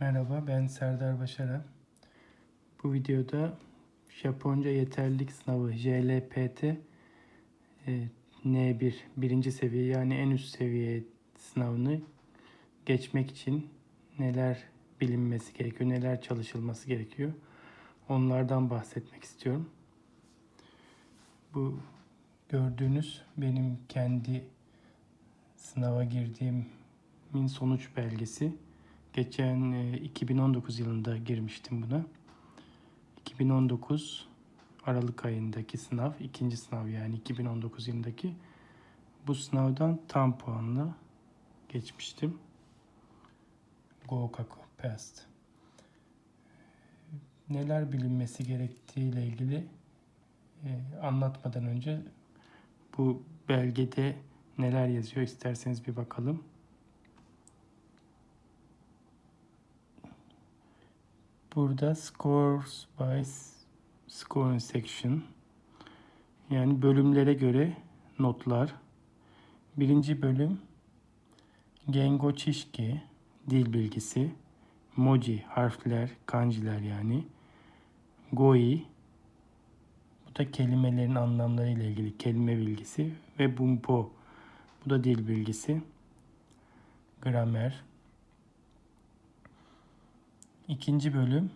Merhaba ben Serdar Başaran. Bu videoda Japonca yeterlilik sınavı JLPT e, N1 birinci seviye yani en üst seviye sınavını geçmek için neler bilinmesi gerekiyor, neler çalışılması gerekiyor onlardan bahsetmek istiyorum. Bu gördüğünüz benim kendi sınava girdiğimin sonuç belgesi. Geçen e, 2019 yılında girmiştim buna. 2019 Aralık ayındaki sınav, ikinci sınav yani 2019 yılındaki. Bu sınavdan tam puanla geçmiştim. Gokaku passed. Neler bilinmesi gerektiği ile ilgili e, anlatmadan önce bu belgede neler yazıyor isterseniz bir bakalım. Burada scores by scoring section yani bölümlere göre notlar. Birinci bölüm Gengo Çişki dil bilgisi. Moji harfler, kanjiler yani. Goi bu da kelimelerin anlamları ile ilgili kelime bilgisi ve Bumpo bu da dil bilgisi. Gramer. İkinci bölüm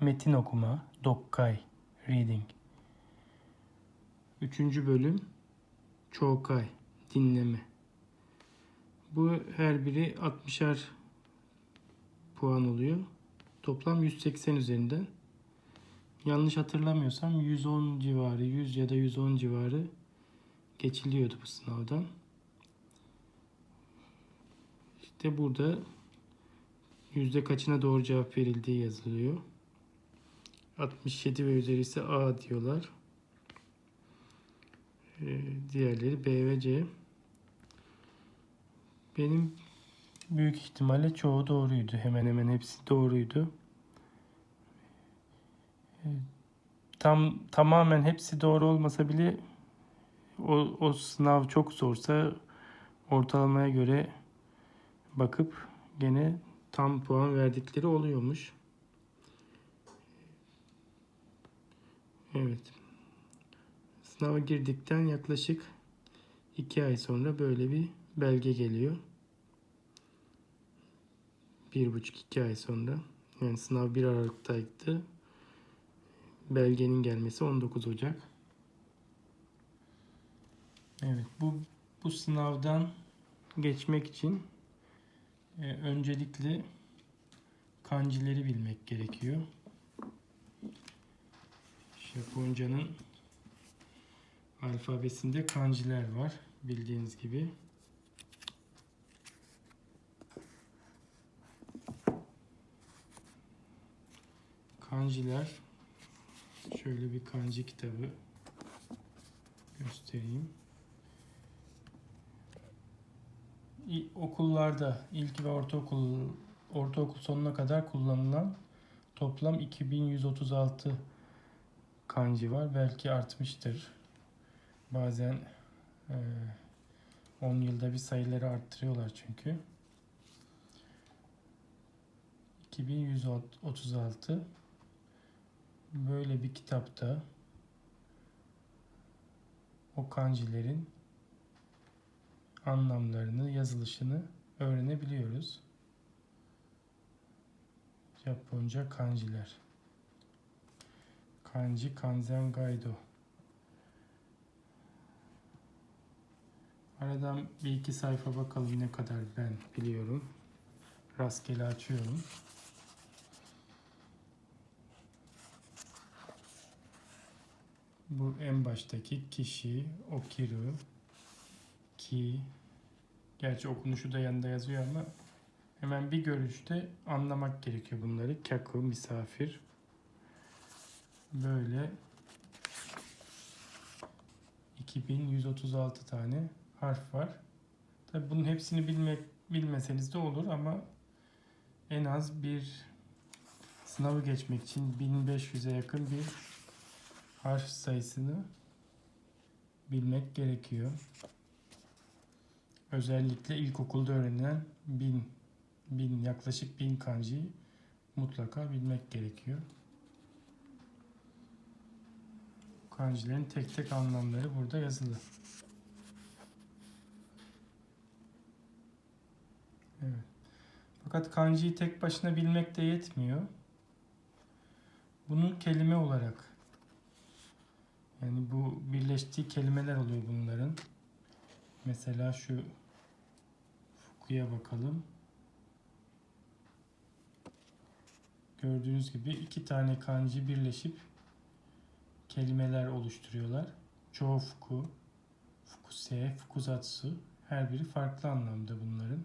metin okuma, Dokkai, reading. Üçüncü bölüm Çokai, dinleme. Bu her biri 60'ar puan oluyor. Toplam 180 üzerinden. Yanlış hatırlamıyorsam 110 civarı, 100 ya da 110 civarı geçiliyordu bu sınavdan. İşte burada yüzde kaçına doğru cevap verildiği yazılıyor. 67 ve üzeri ise A diyorlar. Ee, diğerleri B ve C. Benim büyük ihtimalle çoğu doğruydu. Hemen hemen hepsi doğruydu. Ee, Tam tamamen hepsi doğru olmasa bile o, o sınav çok zorsa ortalamaya göre bakıp gene tam puan verdikleri oluyormuş. Evet. Sınava girdikten yaklaşık iki ay sonra böyle bir belge geliyor. Bir buçuk iki ay sonra. Yani sınav 1 Aralık'taydı. Belgenin gelmesi 19 Ocak. Evet bu bu sınavdan geçmek için öncelikle kanjileri bilmek gerekiyor. Japonca'nın alfabesinde kanjiler var bildiğiniz gibi. Kanjiler şöyle bir kanji kitabı göstereyim. Okullarda ilk ve ortaokul ortaokul sonuna kadar kullanılan toplam 2136 kanji var. Belki artmıştır. Bazen 10 yılda bir sayıları arttırıyorlar çünkü. 2136 böyle bir kitapta o kanjilerin anlamlarını, yazılışını öğrenebiliyoruz. Japonca kanjiler. Kanji Kanzen Gaido. Aradan bir iki sayfa bakalım ne kadar ben biliyorum. Rastgele açıyorum. Bu en baştaki kişi, okiru, ki. Gerçi okunuşu da yanında yazıyor ama hemen bir görüşte anlamak gerekiyor bunları. Kaku, misafir. Böyle 2136 tane harf var. Tabi bunun hepsini bilmek bilmeseniz de olur ama en az bir sınavı geçmek için 1500'e yakın bir harf sayısını bilmek gerekiyor. Özellikle ilkokulda öğrenilen bin bin, yaklaşık bin kanjiyi mutlaka bilmek gerekiyor. Kanjilerin tek tek anlamları burada yazılı. Evet. Fakat kanjiyi tek başına bilmek de yetmiyor. Bunu kelime olarak yani bu birleştiği kelimeler oluyor bunların. Mesela şu Fuku'ya bakalım. Gördüğünüz gibi iki tane kanji birleşip kelimeler oluşturuyorlar. Çoğu Fuku, Fukuse, Fukuzatsu her biri farklı anlamda bunların.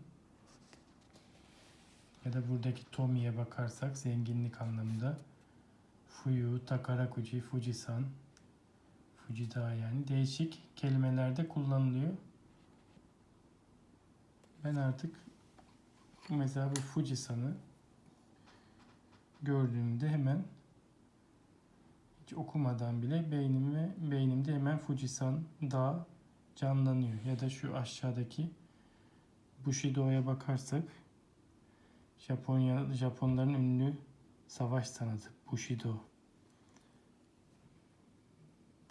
Ya da buradaki Tomi'ye bakarsak zenginlik anlamında Fuyu, Takarakuji, Fujisan, Fujida yani değişik kelimelerde kullanılıyor. Ben artık mesela bu Fujisan'ı gördüğümde hemen hiç okumadan bile beynime beynimde hemen Fujisan dağ canlanıyor. Ya da şu aşağıdaki Bushido'ya bakarsak Japonya Japonların ünlü savaş sanatı Bushido.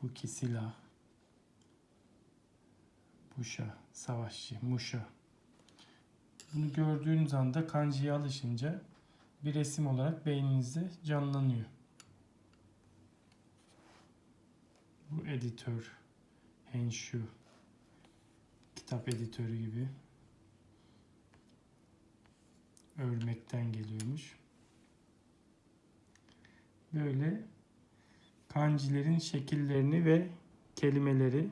Buki silah. Busha savaşçı, Musha. Bunu gördüğünüz anda kanjiye alışınca bir resim olarak beyninizde canlanıyor. Bu editör, Henshu, kitap editörü gibi örmekten geliyormuş. Böyle kanjilerin şekillerini ve kelimeleri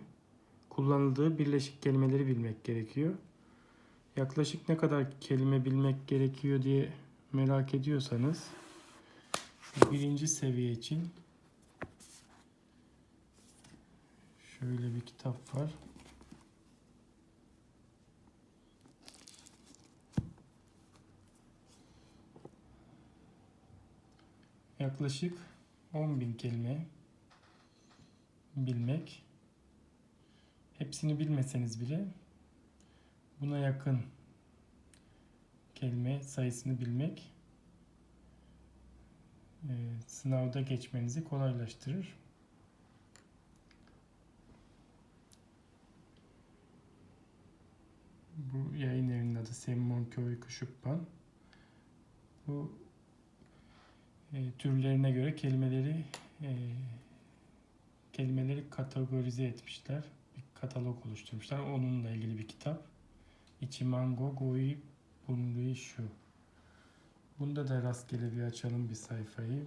kullanıldığı birleşik kelimeleri bilmek gerekiyor. Yaklaşık ne kadar kelime bilmek gerekiyor diye merak ediyorsanız birinci seviye için şöyle bir kitap var. Yaklaşık 10.000 kelime bilmek. Hepsini bilmeseniz bile buna yakın kelime sayısını bilmek e, sınavda geçmenizi kolaylaştırır. Bu yayın evinin adı Semmon Köy Kuşukban. Bu e, türlerine göre kelimeleri e, kelimeleri kategorize etmişler. Bir katalog oluşturmuşlar. Onunla ilgili bir kitap. Ichimango Goi Bunrui Shu. Bunda da rastgele bir açalım bir sayfayı.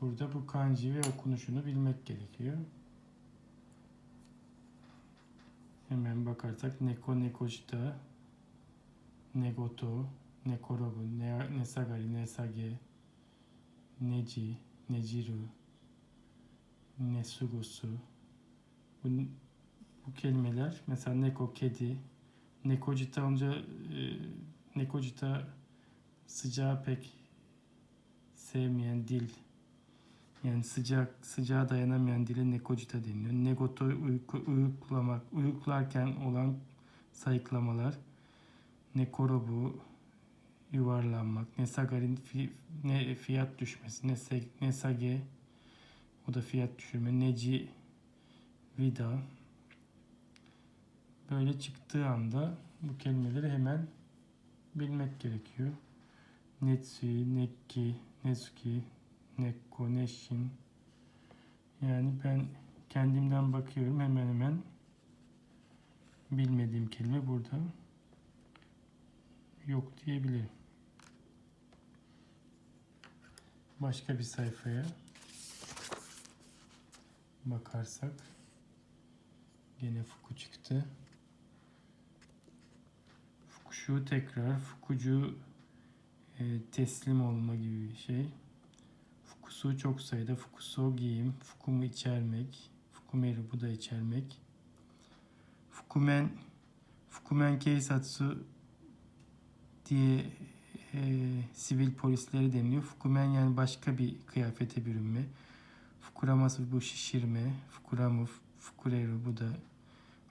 Burada bu kanji ve okunuşunu bilmek gerekiyor. Hemen bakarsak Neko Nekoshita, Negoto, Nekorobu, ne, Nesagari, Nesage, Neji, Nejiru, Nesugosu. Bu, bu kelimeler mesela Neko kedi, Nekojita onca e, Nekojita sıcağı pek sevmeyen dil yani sıcak sıcağa dayanamayan dile nekojita deniyor. Negoto uyku, uyuklamak, uyuklarken olan sayıklamalar. Nekorobu yuvarlanmak. Nesagarin fi, ne fiyat düşmesi. Nese, nesage o da fiyat düşürme. Neci vida böyle çıktığı anda bu kelimeleri hemen bilmek gerekiyor. Netsui, Nekki, Nesuki, Nekko, Neşin. Yani ben kendimden bakıyorum hemen hemen bilmediğim kelime burada yok diyebilirim. Başka bir sayfaya bakarsak gene Fuku çıktı. Fukushu tekrar Fukucu e, teslim olma gibi bir şey. Fukusu çok sayıda. Fukuso giyim. Fukumu içermek. Fukumeru bu da içermek. Fukumen Fukumen Keisatsu diye e, sivil polisleri deniliyor. Fukumen yani başka bir kıyafete bürünme. Fukuraması bu şişirme. Fukuramu, fukureru bu da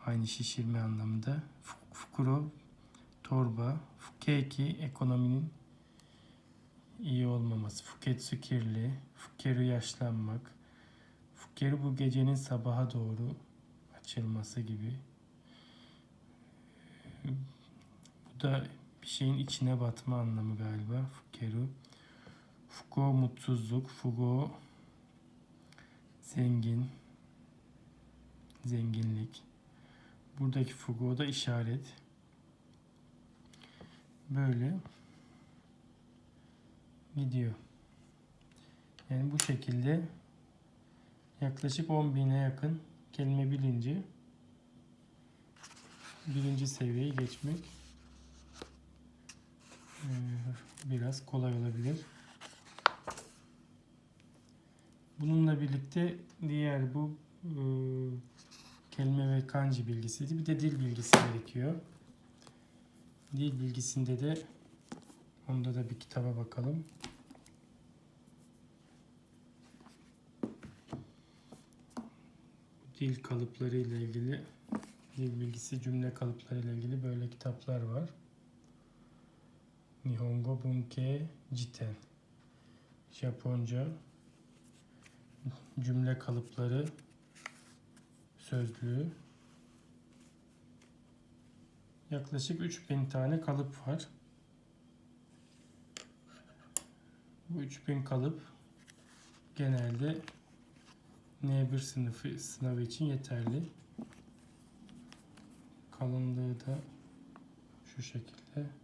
aynı şişirme anlamında. Fu- Fukuro torba. Fukeki ekonominin iyi olmaması. Fuketsu kirli. Fukeru yaşlanmak. Fukeru bu gecenin sabaha doğru açılması gibi. Bu da bir şeyin içine batma anlamı galiba. Fukeru. Fuko mutsuzluk. Fugo zengin. Zenginlik. Buradaki fugo da işaret. Böyle gidiyor. Yani bu şekilde yaklaşık 10 bine yakın kelime bilinci birinci seviyeyi geçmek biraz kolay olabilir. Bununla birlikte diğer bu eee, kelime ve kanji bilgisiydi. Bir de dil bilgisi gerekiyor. Dil bilgisinde de onda da bir kitaba bakalım. Dil kalıpları ile ilgili dil bilgisi cümle kalıpları ile ilgili böyle kitaplar var. Nihongo Bunke Jiten Japonca cümle kalıpları sözlüğü yaklaşık 3000 tane kalıp var. Bu 3000 kalıp genelde N1 sınıfı sınavı için yeterli. Kalınlığı da şu şekilde.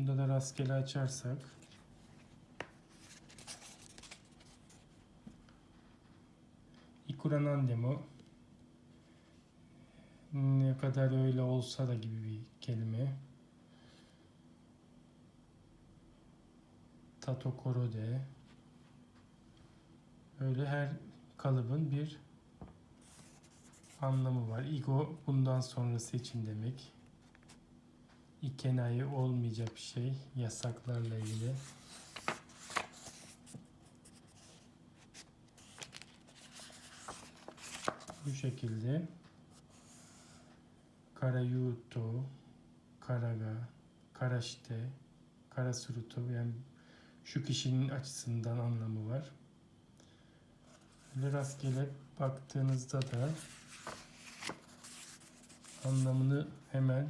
Bunda da rastgele açarsak Ikuran demo ne kadar öyle olsa da gibi bir kelime. Tatokoro de. Öyle her kalıbın bir anlamı var. Ego bundan sonrası için demek. İkenayı olmayacak bir şey. Yasaklarla ilgili. Bu şekilde. Karayuto, Karaga, Karaşte, Karasuruto yani şu kişinin açısından anlamı var. Böyle rastgele baktığınızda da anlamını hemen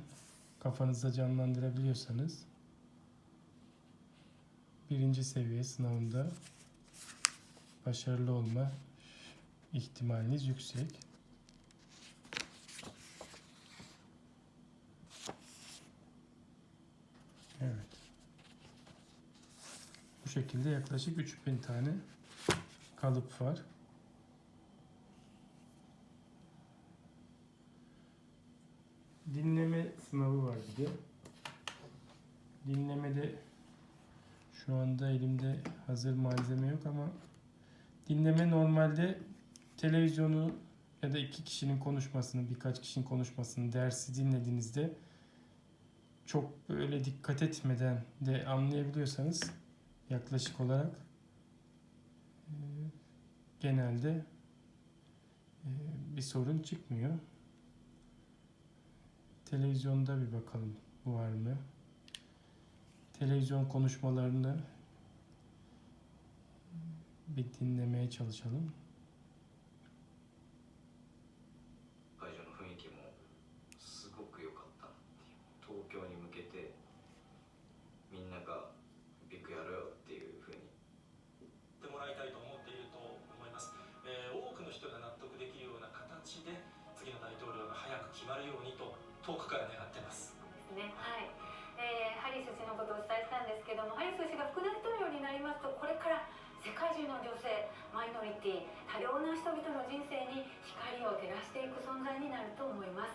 kafanızda canlandırabiliyorsanız birinci seviye sınavında başarılı olma ihtimaliniz yüksek. Evet. Bu şekilde yaklaşık 3000 tane kalıp var. Dinleme sınavı var bir de. Dinlemede şu anda elimde hazır malzeme yok ama dinleme normalde televizyonu ya da iki kişinin konuşmasını, birkaç kişinin konuşmasını, dersi dinlediğinizde çok böyle dikkat etmeden de anlayabiliyorsanız yaklaşık olarak genelde bir sorun çıkmıyor. Televizyonda bir bakalım var mı? Televizyon konuşmalarını bir dinlemeye çalışalım. とこれから世界中の女性マイノリティ多様な人々の人生に光を照らしていく存在になると思います。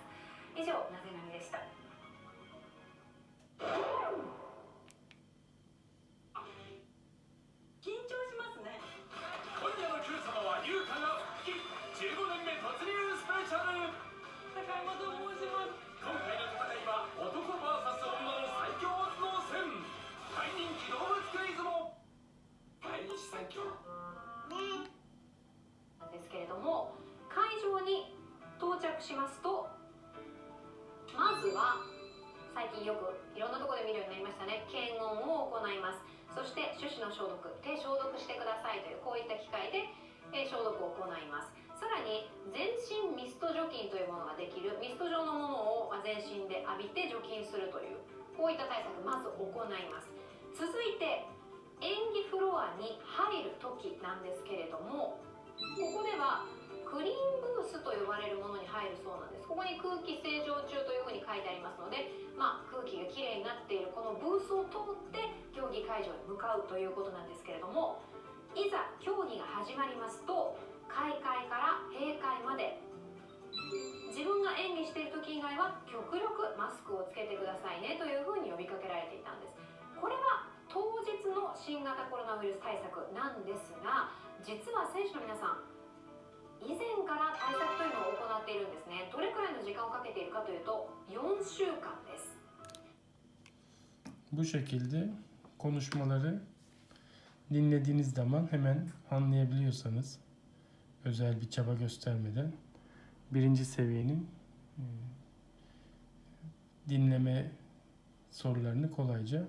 近よくいろんなとこで見るようになりましたね。検温を行います。そして手指の消毒。手消毒してくださいというこういった機械で、え消毒を行います。さらに全身ミスト除菌というものができる。ミスト状のものを全身で浴びて除菌するというこういった対策まず行います。続いて演技フロアに入る時なんですけれどもここではクリーンブースと呼ばれるものに入るそうなんです。ここに空気清浄中というふうに書いてありますので、まあ、空気がきれいになっているこのブースを通って競技会場に向かうということなんですけれどもいざ競技が始まりますと開会から閉会まで自分が演技している時以外は極力マスクをつけてくださいねというふうに呼びかけられていたんです。これは当日の新型コロナウイルス対策なんですが実は選手の皆さん以前から対策というのを行っているんですねどれくらいの時間をかけているかというと4週間です Bu şekilde konuşmaları dinlediğiniz zaman hemen anlayabiliyorsanız özel bir çaba göstermeden birinci seviyenin e, dinleme sorularını kolayca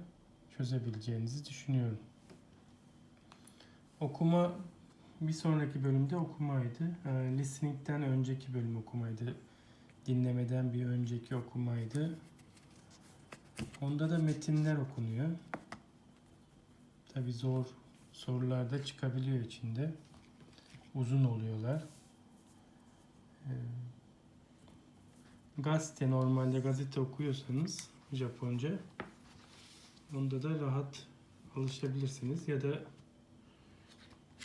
çözebileceğinizi düşünüyorum. Okuma bir sonraki bölümde okumaydı. E, Listening'den önceki bölüm okumaydı. Dinlemeden bir önceki okumaydı. Onda da metinler okunuyor. Tabi zor sorular da çıkabiliyor içinde. Uzun oluyorlar. Ee, gazete normalde gazete okuyorsanız Japonca onda da rahat alışabilirsiniz ya da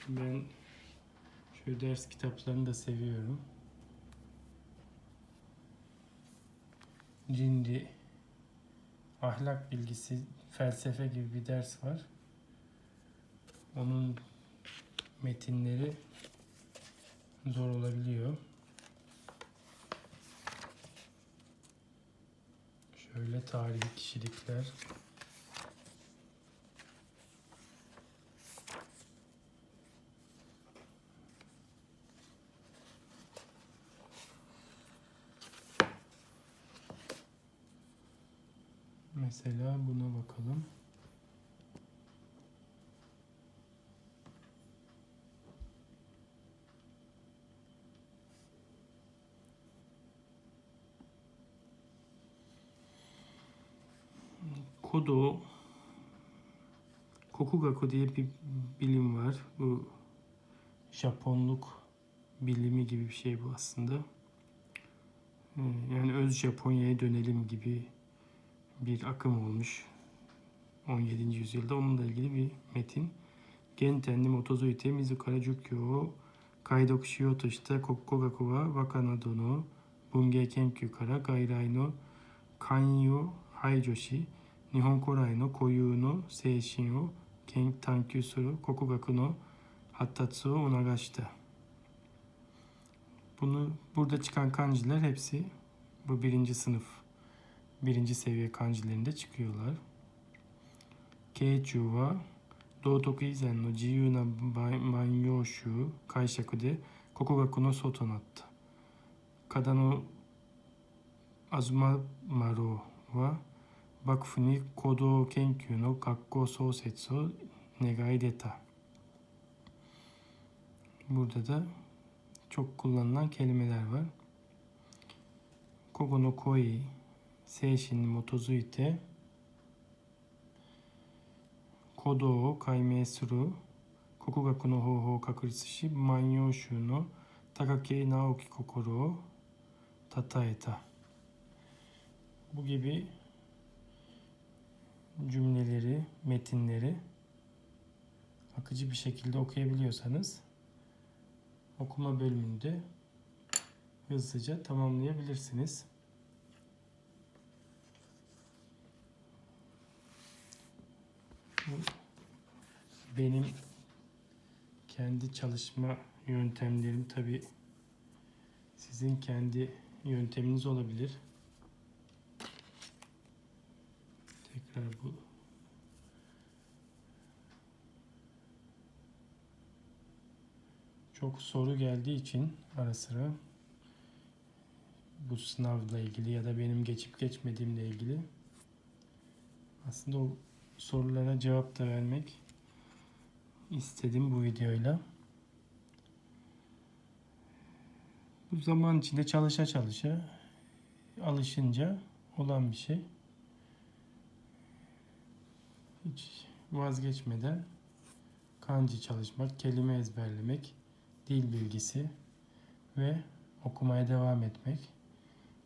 ben şu ders kitaplarını da seviyorum. Cindi ahlak bilgisi, felsefe gibi bir ders var. Onun metinleri zor olabiliyor. Şöyle tarihi kişilikler. Mesela buna bakalım. Kodo Kokugaku diye bir bilim var. Bu Japonluk bilimi gibi bir şey bu aslında. Ee, Yani öz Japonya'ya dönelim gibi bir akım olmuş 17. yüzyılda. Onunla ilgili bir metin. Genten ni motozuite mizukara jukyo o kaidoku kokkogaku wa waka nado no bungei kenkyū kara gairai no kanyi o shi Nihon korai no koyū no seishin o ken tankyū suru kokugaku no hattatsu o onagashita. Bunu burada çıkan kanjiler hepsi bu birinci sınıf birinci seviye kanjilerinde çıkıyorlar. Keichu wa Dotoku izen no jiyuu na manyoshu kaishaku de kokugaku no soto natta. Kada no Azumamaru wa Bakufu ni Kodo Kenkyū no Gakkou Sousetsu o negai deta. Burada da çok kullanılan kelimeler var. Kogo no koi, seishin motozuite, kodo o kaimei suru. Bu gibi cümleleri, metinleri akıcı bir şekilde okuyabiliyorsanız okuma bölümünde hızlıca tamamlayabilirsiniz. Bu benim kendi çalışma yöntemlerim tabi sizin kendi yönteminiz olabilir. Tekrar bu çok soru geldiği için ara sıra bu sınavla ilgili ya da benim geçip geçmediğimle ilgili. Aslında o sorulara cevap da vermek istedim bu videoyla. Bu zaman içinde çalışa çalışa alışınca olan bir şey. Hiç vazgeçmeden kanji çalışmak, kelime ezberlemek, dil bilgisi ve okumaya devam etmek,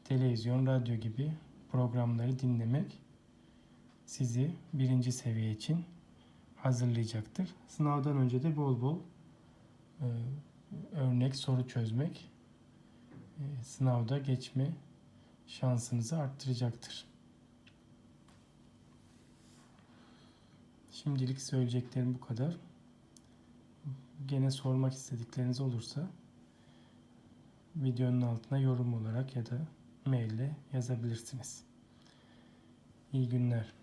televizyon, radyo gibi programları dinlemek sizi birinci seviye için hazırlayacaktır. Sınavdan önce de bol bol e, örnek soru çözmek e, sınavda geçme şansınızı arttıracaktır. Şimdilik söyleyeceklerim bu kadar. Gene sormak istedikleriniz olursa videonun altına yorum olarak ya da maille yazabilirsiniz. İyi günler.